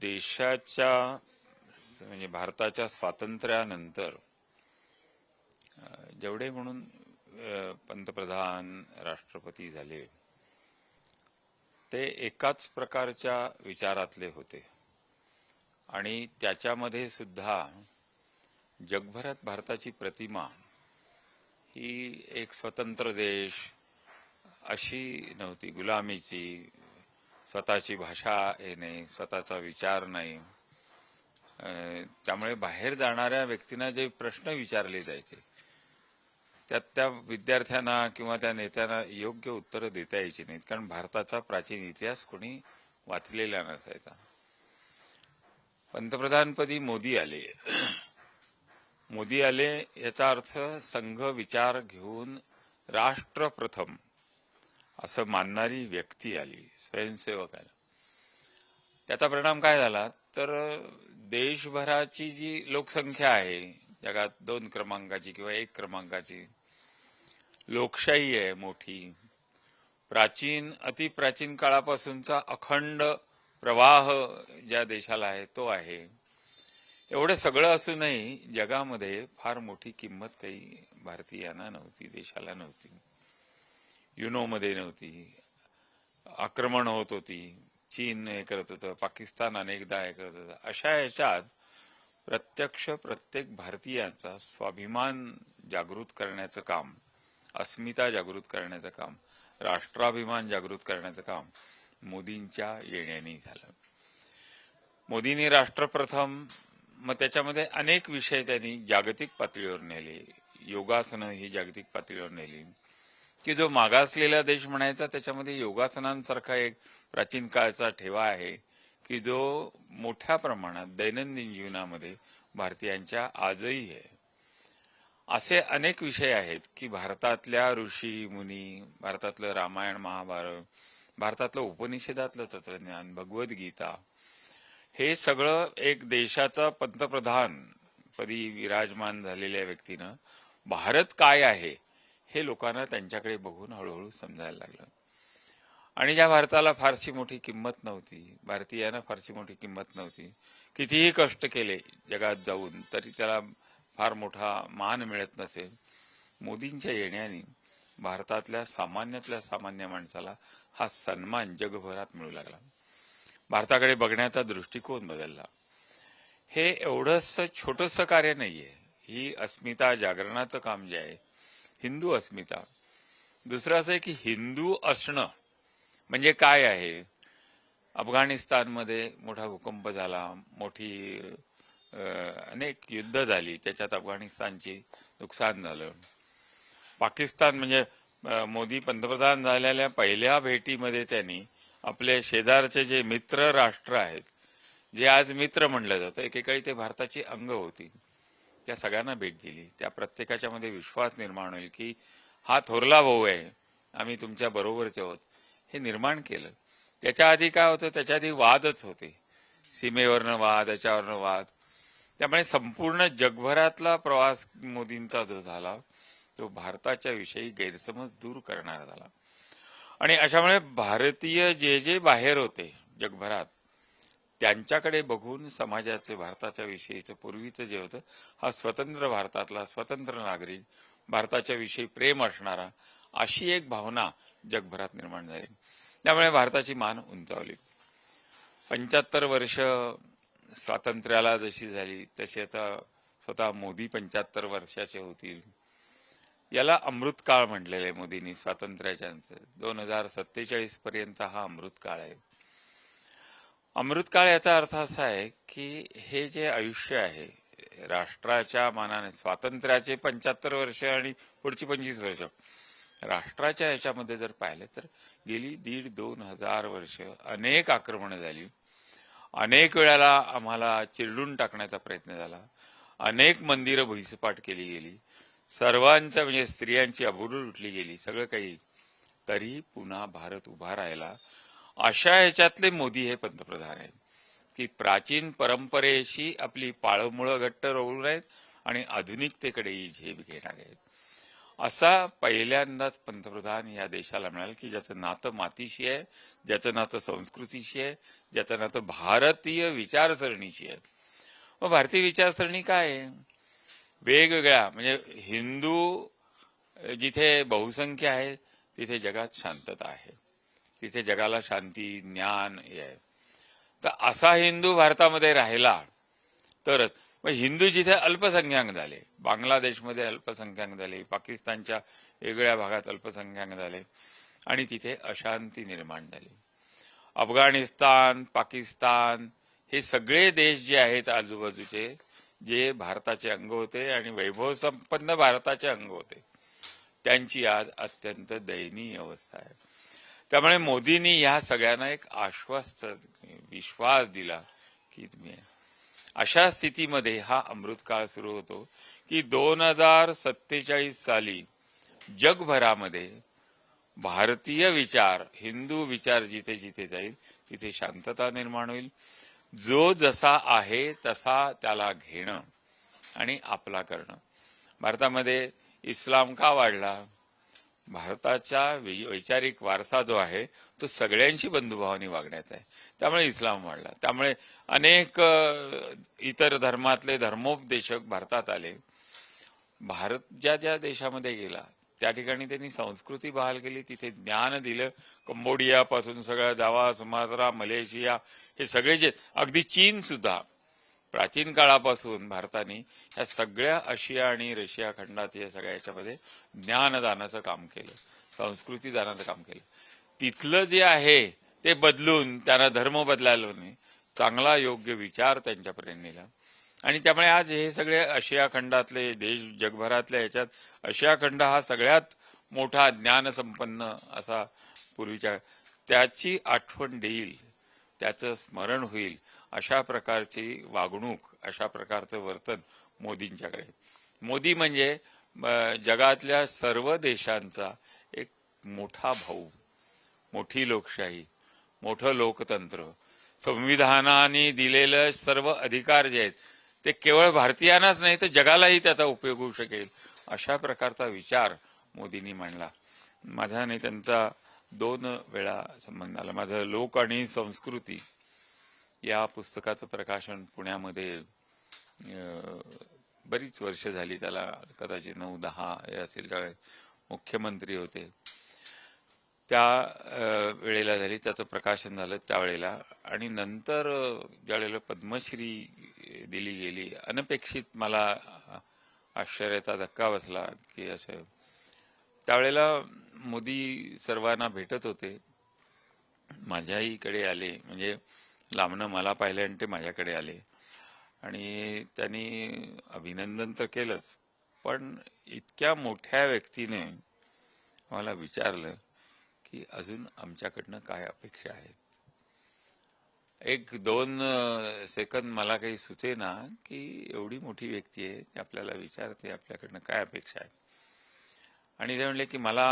देशाच्या म्हणजे भारताच्या स्वातंत्र्यानंतर जेवढे म्हणून पंतप्रधान राष्ट्रपती झाले ते एकाच प्रकारच्या विचारातले होते. आणि त्याच्यामध्ये सुद्धा जगभरात भारताची प्रतिमा ही एक स्वतंत्र देश अशी नव्हती गुलामीची स्वतःची भाषा येणे स्वतःचा विचार नाही. त्यामुळे बाहेर जाणाऱ्या व्यक्तींना जे प्रश्न विचारले जायचे त्यात त्या विद्यार्थ्यांना किंवा त्या नेत्यांना योग्य उत्तरं देता यायची नाहीत कारण भारताचा प्राचीन इतिहास कोणी वाचलेला नसायचा. पंतप्रधानपदी मोदी आले. मोदी आले याचा अर्थ संघ विचार घेऊन राष्ट्र प्रथम असं मानणारी व्यक्ती आली स्वयंसेवक आला त्याचा परिणाम काय झाला? तर देशभराची जी लोकसंख्या आहे जगात दोन क्रमांकाची किंवा एक क्रमांकाची लोकशाही आहे मोठी. प्राचीन अतिप्राचीन काळापासूनचा अखंड प्रवाह ज्या देशाला आहे तो आहे. एवढं सगळं असूनही जगामध्ये फार मोठी किंमत काही भारतीयांना नव्हती देशाला नव्हती. युनोमध्ये नव्हती. आक्रमण होत होती. चीन हे करत होतं पाकिस्तान अनेकदा हे करत होतं. अशा याच्यात प्रत्यक्ष प्रत्येक भारतीयांचा स्वाभिमान जागृत करण्याचं काम अस्मिता जागृत करण्याचं काम राष्ट्राभिमान जागृत करण्याचं काम मोदींच्या येण्याने झालं. मोदींनी राष्ट्रप्रथम मग त्याच्यामध्ये अनेक विषय त्यांनी जागतिक पातळीवर नेले. योगासनं ही जागतिक पातळीवर नेली. की जो मागासलेला देश म्हणायचा त्याच्यामध्ये योगासनांसारखा एक प्राचीन काळचा ठेवा आहे की जो मोठ्या प्रमाणात दैनंदिन जीवनामध्ये भारतीयांच्या आजही आहे. असे अनेक विषय आहेत की भारतातल्या ऋषी मुनी भारतातलं रामायण महाभारत भारतातलं उपनिषेदातलं तत्वज्ञान भगवद्गीता हे सगळं एक देशाचा पंतप्रधान पदी विराजमान झालेल्या व्यक्तीनं भारत काय आहे हे लोकांना त्यांच्याकडे बघून हळूहळू समजायला लागलं. आणि ज्या भारताला फारशी मोठी किंमत नव्हती भारतीयांना फारशी मोठी किंमत नव्हती कितीही कष्ट केले जगात जाऊन तरी त्याला फार मोठा मान मिळत नसेल. मोदींच्या येण्याने भारतातल्या सामान्यातल्या सामान्य माणसाला हा सन्मान जगभरात मिळू लागला. भारताकडे बघण्याचा दृष्टिकोन बदलला. हे एवढंसं छोटंसं कार्य नाहीये. ही अस्मिता जागरणाचं काम जे आहे हिंदू अस्मिता. दुसरं असं आहे की हिंदू असणं म्हणजे काय आहे? अफगाणिस्तानमध्ये मोठा भूकंप झाला मोठी अनेक युद्ध झाली त्याच्यात अफगाणिस्तानची नुकसान झालं. पाकिस्तान म्हणजे मोदी पंतप्रधान झालेल्या पहिल्या भेटीमध्ये त्यांनी आपले शेजारचे जे मित्र राष्ट्र आहेत जे आज मित्र म्हणलं जातं एकेकाळी ते भारताची अंग होती. त्या सगळ्यांना भेट दिली. त्या प्रत्येकाच्या मध्ये विश्वास निर्माण होईल की हा थोरला भाऊ आहे आम्ही तुमच्या बरोबरचे आहोत. हे निर्माण केलं. त्याच्या आधी काय होतं? त्याच्या आधी वादच होते. सीमेवरनं वाद याच्यावरनं वाद. त्यामुळे संपूर्ण जगभरातला प्रवास मोदींचा जो झाला तो भारताच्या विषयी गैरसमज दूर करणारा झाला. आणि अशामुळे भारतीय जे जे बाहेर होते जगभरात त्यांच्याकडे बघून समाजाचे भारताच्या विषयीचं पूर्वीचं जे होतं हा स्वतंत्र भारतातला स्वतंत्र नागरिक भारताच्या विषयी प्रेम असणारा अशी एक भावना जगभरात निर्माण झाली. त्यामुळे भारताची मान उंचावली. पंच्याहत्तर वर्ष स्वातंत्र्याला जशी झाली तशी आता स्वतः मोदी पंच्याहत्तर वर्षाचे होतील. याला अमृतकाळ म्हटलेलं आहे मोदींनी स्वातंत्र्याच्या दोन हजार सत्तेचाळीस पर्यंत हा अमृतकाळ आहे. अमृतकाळ याचा अर्थ असा आहे की हे जे आयुष्य आहे राष्ट्राच्या मानाने स्वातंत्र्याचे पंच्याहत्तर वर्ष आणि पुढची पंचवीस वर्ष राष्ट्राच्या याच्यामध्ये जर पाहिलं तर गेली दीड दोन हजार वर्ष अनेक आक्रमणं झाली. अनेक वेळाला आम्हाला चिरडून टाकण्याचा प्रयत्न झाला. अनेक मंदिरं भुईसपाट केली गेली. सर्वांच्या म्हणजे स्त्रियांची अबुरू लुटली गेली सगळं काही. तरी पुन्हा भारत उभा राहिला. अशा ह्याच्यातले मोदी हे पंतप्रधान आहेत की प्राचीन परंपरेशी आपली पाळमुळं घट्ट रोवून आहेत आणि आधुनिकतेकडेही झेप घेणार आहेत. असा पहिल्यांदाच पंतप्रधान या देशाला मिळाल की ज्याचं नातं मातीशी आहे ज्याचं नातं संस्कृतीशी आहे ज्याचं नातं भारतीय विचारसरणीशी आहे. मग भारतीय विचारसरणी काय आहे? वेगवेगळ्या म्हणजे हिंदू जिथे बहुसंख्य आहे तिथे जगात शांतता आहे. तिथे जगाला शांती ज्ञान हे आहे. तर असा हिंदू भारतामध्ये राहिला तरच. मग हिंदू जिथे अल्पसंख्याक झाले बांगलादेशमध्ये अल्पसंख्याक झाले पाकिस्तानच्या वेगळ्या भागात अल्पसंख्याक झाले आणि तिथे अशांती निर्माण झाली. अफगाणिस्तान पाकिस्तान हे सगळे देश जे आहेत आजूबाजूचे जे भारताचे अंग होते आणि वैभव संपन्न भारताचे अंग होते त्यांची आज अत्यंत दयनीय अवस्था आहे. त्यामुळे मोदींनी या सगळ्यांना एक आश्वस्त विश्वास दिला की तुम्ही अशा स्थितीमध्ये हा अमृतकाळ सुरू होतो की दोन हजार सत्तेचाळीस साली जगभरामध्ये भारतीय विचार हिंदू विचार जिथे जिथे जाईल तिथे शांतता निर्माण होईल. जो जसा आहे तसा त्याला घेणं आणि आपला करणं. भारतामध्ये इस्लाम का वाढला? भारताचा वै- वैचारिक वारसा जो आहे तो सगळ्यांशी बंधुभावाने वागण्याचा आहे. त्यामुळे इस्लाम वाढला. त्यामुळे अनेक इतर धर्मातले धर्मोपदेशक भारतात आले. भारत ज्या ज्या देशामध्ये गेला त्या ठिकाणी त्यांनी संस्कृती बहाल केली. तिथे ज्ञान दिलं. कंबोडियापासून सगळं जावा सुमात्रा मलेशिया हे सगळे जे अगदी चीन सुद्धा प्राचीन काळापासून भारताने या सगळ्या आशिया आणि रशिया खंडात या सगळ्या याच्यामध्ये ज्ञानदानाचं काम केलं संस्कृती दानाचं काम केलं. तिथलं जे आहे ते बदलून त्यांना धर्म बदलायला नाही चांगला योग्य विचार त्यांच्यापर्यंत नेला. आणि त्यामुळे आज हे सगळे आशिया खंडातले देश जगभरातल्या ह्याच्यात आशिया खंड हा सगळ्यात मोठा ज्ञानसंपन्न असा पूर्वीच्या त्याची आठवण देईल. त्याचं स्मरण होईल. अशा प्रकारची वागणूक अशा प्रकारचं वर्तन मोदींच्याकडे. मोदी म्हणजे जगातल्या सर्व देशांचा एक मोठा भाऊ मोठी लोकशाही मोठं लोकतंत्र. संविधानाने दिलेलं सर्व अधिकार जे आहेत ते केवळ भारतीयांनाच नाही तर जगालाही त्याचा उपयोग होऊ शकेल अशा प्रकारचा विचार मोदींनी मांडला. माझा आणि त्यांचा दोन वेळा संबंध आला. माझं लोक आणि संस्कृती या पुस्तकाचं प्रकाशन पुण्यामध्ये बरीच वर्ष झाली. त्याला कदाचित नऊ दहा हे असेल त्यावेळेस मुख्यमंत्री होते. त्या वेळेला झाली त्याचं प्रकाशन झालं त्यावेळेला. आणि नंतर ज्यावेळेला पद्मश्री दिली गेली अनपेक्षित मला आश्चर्याचा धक्का बसला की असं त्यावेळेला मोदी सर्वांना भेटत होते. माझ्याहीकडे आले. म्हणजे लांबनं मला पाहिले आणि ते माझ्याकडे आले. आणि त्यांनी अभिनंदन तर केलंच. पण इतक्या मोठ्या व्यक्तीने मला विचारलं की अजून आमच्याकडनं काय अपेक्षा आहेत? एक दोन सेकंद मला काही सुचेना की एवढी मोठी व्यक्ती आहे ती आपल्याला विचारते आपल्याकडनं काय अपेक्षा आहे आणि ते म्हणले की मला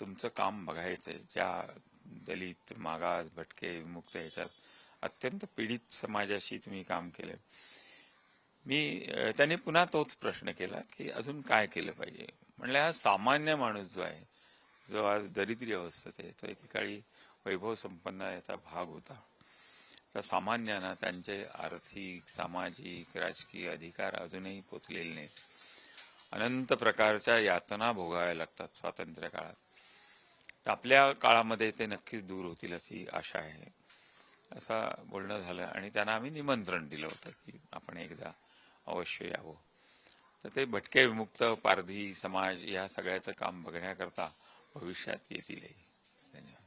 तुमचं काम बघायचं आहे ज्या दलित मागास भटके विमुक्त ह्याच्यात अत्यंत पीडित समाजाशी तुम्ही काम केलं मी त्याने पुन्हा तोच प्रश्न केला की अजून काय केलं पाहिजे? म्हणले हा सामान्य माणूस जो आहे जो आज दरिद्री अवस्थेत आहे तो एकेकाळी वैभव संपन्न याचा भाग होता. त्या सामान्यांना त्यांचे आर्थिक सामाजिक राजकीय अधिकार अजूनही पोचलेले नाहीत. अनंत प्रकारच्या यातना भोगाव्या लागतात स्वातंत्र्य काळात आपल्या काळामध्ये ते नक्कीच दूर होतील अशी आशा आहे. असा बोलणं झालं आणि त्यांना आम्ही निमंत्रण दिलं होतं की आपण एकदा अवश्य यावं. तर ते भटके विमुक्त पारधी समाज या सगळ्याचं काम बघण्याकरता भविष्यात येतीलही. धन्यवाद.